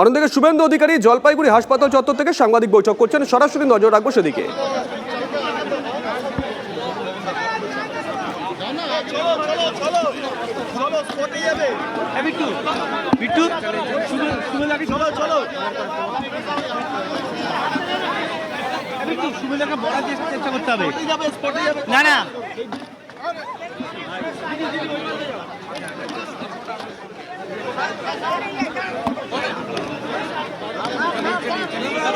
অন্যদিকে শুভেন্দু অধিকারী জলপাইগুড়ি হাসপাতাল চত্বর থেকে সাংবাদিক বৈঠক করছেন। সরাসরি নজর রাখব সেদিকে।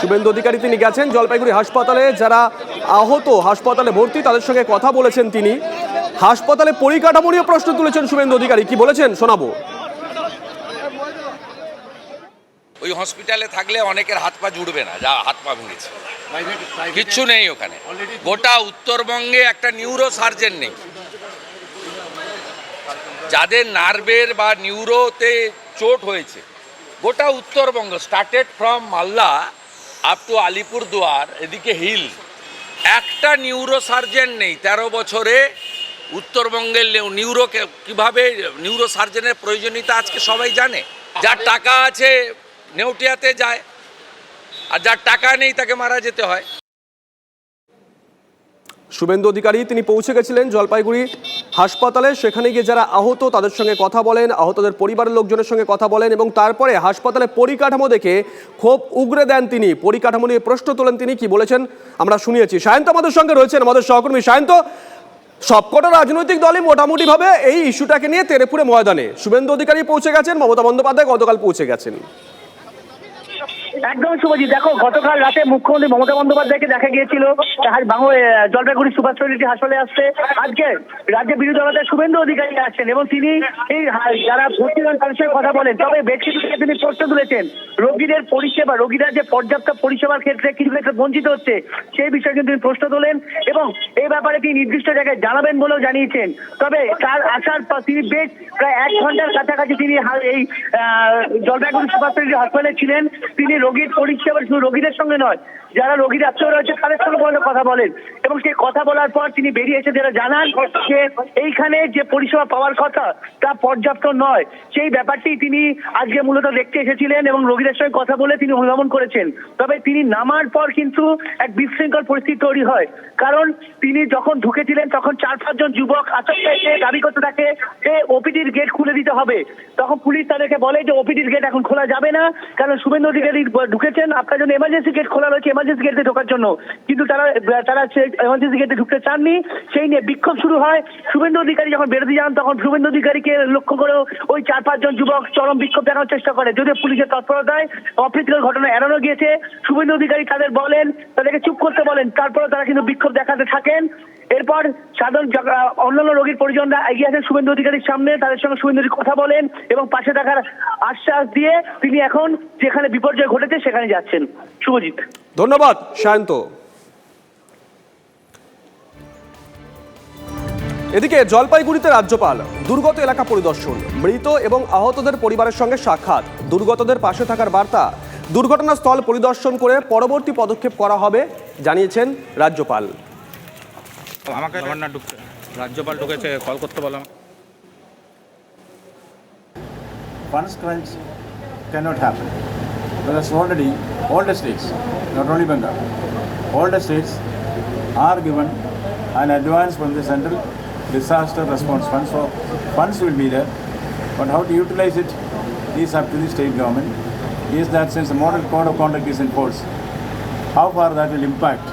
শুভেন্দু অধিকারী তিনি গেছেন জলপাইগুড়ি হাসপাতালে। যারা আহত হাসপাতালে ভর্তি, তাদের সঙ্গে কথা বলেছেন তিনি। হাসপাতালে পরিকাঠামো নিয়ে প্রশ্ন তুলেছেন শুভেন্দু অধিকারী। কি বলেছেন? শোনাবো। ওই হসপিটালে থাকলে অনেকের হাত পা জুড়বে না, যা হাত পা ভেঙেছে কিচ্ছু নেই ওখানে। গোটা উত্তরবঙ্গে একটা নিউরো সার্জেন নেই। যাদের নার্ভের বা নিউরোতে চোট হয়েছে, গোটা Uttarbanga started from Malda up to Alipurduar এদিকে হিল একটা নিউরো সার্জেন নেই, তেরো বছরে উত্তরবঙ্গের নিউরো কীভাবে নিউরো সার্জেনের প্রয়োজনীয়তা আজকে সবাই জানে। যার টাকা আছে, নেউটিয়াতে যায়। আর যার টাকা নেই, তাকে মারা যেতে হয়। শুভেন্দু অধিকারী, তিনি পৌঁছে গেছিলেন জলপাইগুড়ি হাসপাতালে। সেখানে গিয়ে যারা আহত, তাদের সঙ্গে কথা বলেন, আহতদের পরিবারের লোকজনের সঙ্গে কথা বলেন এবং তারপরে হাসপাতালে পরিকাঠামো দেখে ক্ষোভ উগরে দেন তিনি। পরিকাঠামো নিয়ে প্রশ্ন তোলেন তিনি, কি বলেছেন আমরা শুনিয়েছি। সায়ন্ত আমাদের সঙ্গে রয়েছেন আমাদের সহকর্মী। সায়ন্ত, সবকটা রাজনৈতিক দলই মোটামুটিভাবে এই ইস্যুটাকে নিয়ে তেরেপুরে ময়দানে। শুভেন্দু অধিকারী পৌঁছে গেছেন, মমতা বন্দ্যোপাধ্যায় গতকাল পৌঁছে গেছেন। একদম শুভজিৎ, দেখো, গতকাল রাতে মুখ্যমন্ত্রী মমতা বন্দ্যোপাধ্যায়কে দেখা গিয়েছিল। জলপাইগুড়ি সুভাষ চৌধুরী হাসপাতালে আসছে। আজকে রাজ্যের বিরোধী দলনেতা শুভেন্দু অধিকারী আসছেন এবং তিনি এই যারা ভর্তি হন তাদের সঙ্গে কথা বলেন। তবে ব্যক্তি তিনি প্রশ্ন তুলেছেন, রোগীদের পরিষেবা, রোগীরা যে পর্যাপ্ত পরিষেবার ক্ষেত্রে কিছু ক্ষেত্রে বঞ্চিত হচ্ছে, সেই বিষয়ে কিন্তু তিনি প্রশ্ন তোলেন এবং এই ব্যাপারে তিনি নির্দিষ্ট জায়গায় জানাবেন বলেও জানিয়েছেন। তবে তার আসার পর তিনি বেশ প্রায় এক ঘণ্টার কাছাকাছি তিনি এই জলপাইগুড়ি সুভাষ চৌধুরী হাসপাতালে ছিলেন। তিনি রোগীর পরিষেবা শুধু রোগীদের সঙ্গে নয় যারা রোগীর আত্মীয় রয়েছে তাদের সঙ্গে কথা বলেন। এবং সেই কথা বলার পর তিনি বেরিয়ে যারা জানান যে এইখানে যে পরিষেবা পাওয়ার কথা, তা পর্যাপ্ত নয়। সেই ব্যাপারটি তিনি আজকে মূলত দেখতে এসেছিলেন এবং রোগীদের সঙ্গে কথা বলে তিনি অনুধাবন করেছেন। তবে তিনি নামার পর কিন্তু এক বিশৃঙ্খল পরিস্থিতি তৈরি হয়। কারণ তিনি যখন ঢুকেছিলেন, তখন চার, পাঁচজন যুবক আচমকা দাবি করতে থাকে যে, ওপিডির গেট খুলে দিতে হবে। তখন পুলিশ তাদেরকে বলে যে, ওপিডির গেট এখন খোলা যাবে না। কারণ শুভেন্দু অধিকারী ঢুকেছেন, আপনার জন্য এমার্জেন্সি গেট খোলা রয়েছে এমার্জেন্সি গেটে ঢোকার জন্য। কিন্তু তারা তারা এমার্জেন্সি গেটে ঢুকতে চাননি, সেই নিয়ে বিক্ষোভ শুরু হয়। শুভেন্দু অধিকারী যখন বেরোতে যান, তখন শুভেন্দু অধিকারীকে লক্ষ্য করেও ওই চার পাঁচজন যুবক চরম বিক্ষোভ দেখানোর চেষ্টা করে। যদিও পুলিশের তৎপরতায় অপ্রীতিকর ঘটনা এড়ানো গিয়েছে, শুভেন্দু অধিকারী তাদের বলেন, তাদেরকে চুপ করতে বলেন তারপরে তারা কিন্তু বিক্ষোভ দেখাতে থাকেন। এরপর সাধারণ অন্যান্য রোগীর পরিজনরা এগিয়ে আসেন শুভেন্দু অধিকারীর সামনে, তাদের সঙ্গে শুভেন্দু কথা বলেন এবং পাশে থাকার আশ্বাস দিয়ে তিনি এখন যেখানে বিপর্যয় ঘটেছে সেখানে যাচ্ছেন। শুভজিৎ। ধন্যবাদ, সায়ন্ত। এদিকে জলপাইগুড়িতে রাজ্যপাল দুর্গত এলাকা পরিদর্শন মৃত এবং আহতদের পরিবারের সঙ্গে সাক্ষাৎ দুর্গতদের পাশে থাকার বার্তা দুর্ঘটনাস্থল পরিদর্শন করে পরবর্তী পদক্ষেপ করা হবে জানিয়েছেন রাজ্যপাল আমাকে রাজ্যপাল ঢুকেছে কল করতে বলো আমাকে। funds crunch cannot happen. Because already all the states, not only Bengal, all the states are given an advance from the central disaster response fund. So funds will be there, but how to utilize it is up to the state government. Is that since the model code of conduct is in force, how far that will impact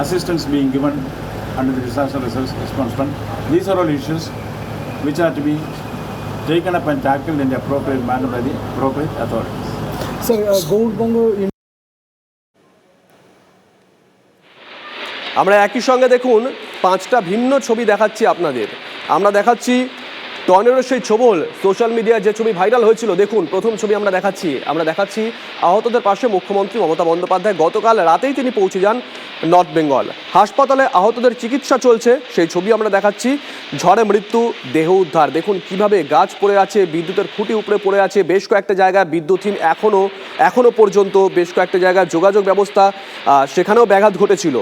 assistance being given under the disaster Res- response fund. These are all issues which are to be taken up and tackled in the appropriate manner by the appropriate authorities. Sir Gourbanga আমরা একই সঙ্গে দেখুন পাঁচটা ভিন্ন ছবি দেখাচ্ছি আপনাদের। আমরা দেখাচ্ছি টর্নেডোর সেই ছবল, সোশ্যাল মিডিয়ায় যে ছবি ভাইরাল হয়েছিল। দেখুন, প্রথম ছবি আমরা দেখাচ্ছি। আমরা দেখাচ্ছি আহতদের পাশে মুখ্যমন্ত্রী মমতা বন্দ্যোপাধ্যায়। গতকাল রাতেই তিনি পৌঁছে যান নর্থ বেঙ্গল। হাসপাতালে আহতদের চিকিৎসা চলছে। সেই ছবি আমরা দেখাচ্ছি। ঝড়ে মৃত্যু, দেহ উদ্ধার। দেখুন কীভাবে গাছ পড়ে আছে, বিদ্যুতের খুঁটি উপরে পড়ে আছে। বেশ কয়েকটা জায়গায় বিদ্যুৎহীন এখনও এখনও পর্যন্ত বেশ কয়েকটা জায়গায় যোগাযোগ ব্যবস্থা সেখানেও ব্যাঘাত ঘটেছিল।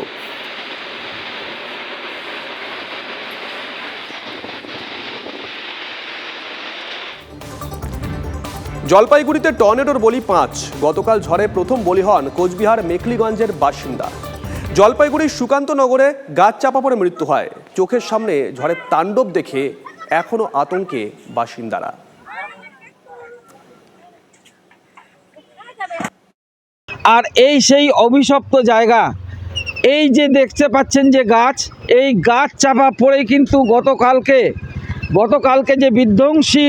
জলপাইগুড়িতে টর্নেডোর বলি পাঁচ। গতকাল ঝড়ে প্রথম বলি হন কোচবিহার মেখলিগঞ্জের বাসিন্দা। জলপাইগুড়ির সুকান্তনগরে গাছ চাপা পড়ে মৃত্যু হয়। চোখের সামনে ঝড়ের তাণ্ডব দেখে এখনও আতঙ্কে বাসিন্দারা। আর এই সেই অভিশপ্ত জায়গা, এই যে দেখতে পাচ্ছেন যে গাছ, এই গাছ চাপা পড়েই কিন্তু গতকালকে গতকালকে যে বিধ্বংসী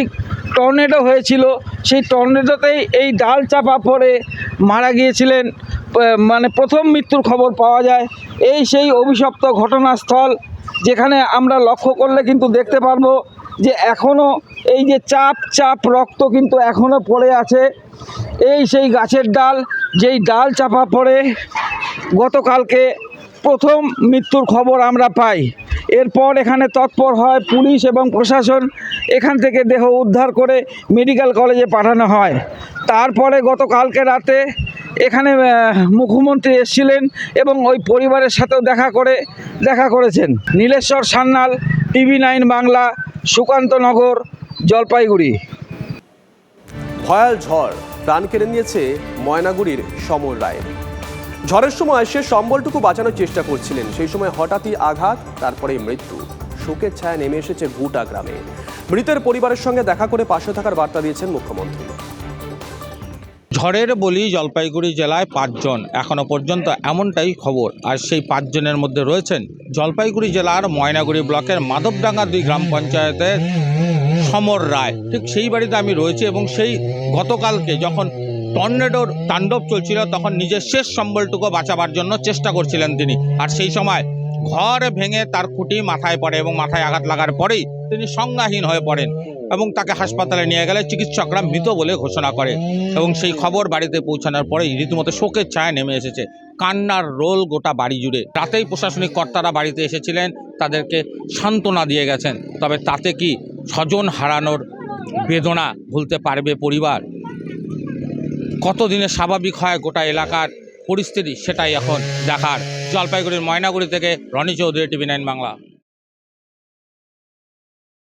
টর্নেডো হয়েছিল, সেই টর্নেডোতেই এই ডাল চাপা পড়ে মারা গিয়েছিলেন মানে প্রথম মৃত্যুর খবর পাওয়া যায়। এই সেই অভিশপ্ত ঘটনাস্থল যেখানে আমরা লক্ষ্য করলে কিন্তু দেখতে পারব যে এখনও এই যে চাপ চাপ রক্ত কিন্তু এখনও পড়ে আছে। এই সেই গাছের ডাল, যেই ডাল চাপা পড়ে, গতকালকে প্রথম মৃত্যুর খবর আমরা পাই। এরপর এখানে তৎপর হয় পুলিশ এবং প্রশাসন। এখান থেকে দেহ উদ্ধার করে মেডিকেল কলেজে পাঠানো হয়। তারপরে গতকালকে রাতে এখানে মুখ্যমন্ত্রী এসেছিলেন এবং ওই পরিবারের সাথেও দেখা করে, দেখা করেছেন। Nileshwar Sanyal, TV nine Bangla Sukantanagar Jalpaiguri. ভয়াল ঝড় প্রাণ কেড়ে নিয়েছে ময়নাগুড়ির সমর রায়। ঝড়ের সময় সে সম্বলটুকু বাঁচানোর চেষ্টা করছিলেন। সেই সময় হঠাৎই আঘাত, তারপরে মৃত্যু। শোকের ছায়া নেমে এসেছে গুটা গ্রামে। মৃতের পরিবারের সঙ্গে দেখা করে পাশে থাকার বার্তা দিয়েছেন মুখ্যমন্ত্রী। ঝড়ের বলি জলপাইগুড়ি জেলায় পাঁচজন। এখনও পর্যন্ত এমনটাই খবর। আর সেই পাঁচজনের মধ্যে রয়েছেন জলপাইগুড়ি জেলার ময়নাগুড়ি ব্লকের মাধবডাঙ্গা দুই গ্রাম পঞ্চায়েতের সমর রায়। ঠিক সেই বাড়িতে আমি রয়েছি এবং সেই গতকালকে যখন টর্নেডোর তাণ্ডব চলছিল, তখন নিজের শেষ সম্বলটুকু বাঁচাবার জন্য চেষ্টা করছিলেন তিনি। আর সেই সময় ঘর ভেঙে তার খুঁটি মাথায় পড়ে এবং মাথায় আঘাত লাগার পরেই তিনি সংজ্ঞাহীন হয়ে পড়েন এবং তাকে হাসপাতালে নিয়ে গেলে চিকিৎসকরা মৃত বলে ঘোষণা করে এবং সেই খবর বাড়িতে পৌঁছানোর পরেই রীতিমতো শোকের ছায়া নেমে এসেছে। কান্নার রোল গোটা বাড়ি জুড়ে। রাতেই প্রশাসনিক কর্তারা বাড়িতে এসেছিলেন, তাদেরকে সান্ত্বনা দিয়ে গেছেন। তবে তাতে কি স্বজন হারানোর বেদনা ভুলতে পারবে পরিবার? কতদিনে স্বাভাবিক হয় গোটা এলাকার পরিস্থিতি সেটাই এখন দেখার। জলপাইগুড়ির ময়নাগুড়ি থেকে রনি চৌধুরী, টিভি নাইন বাংলা।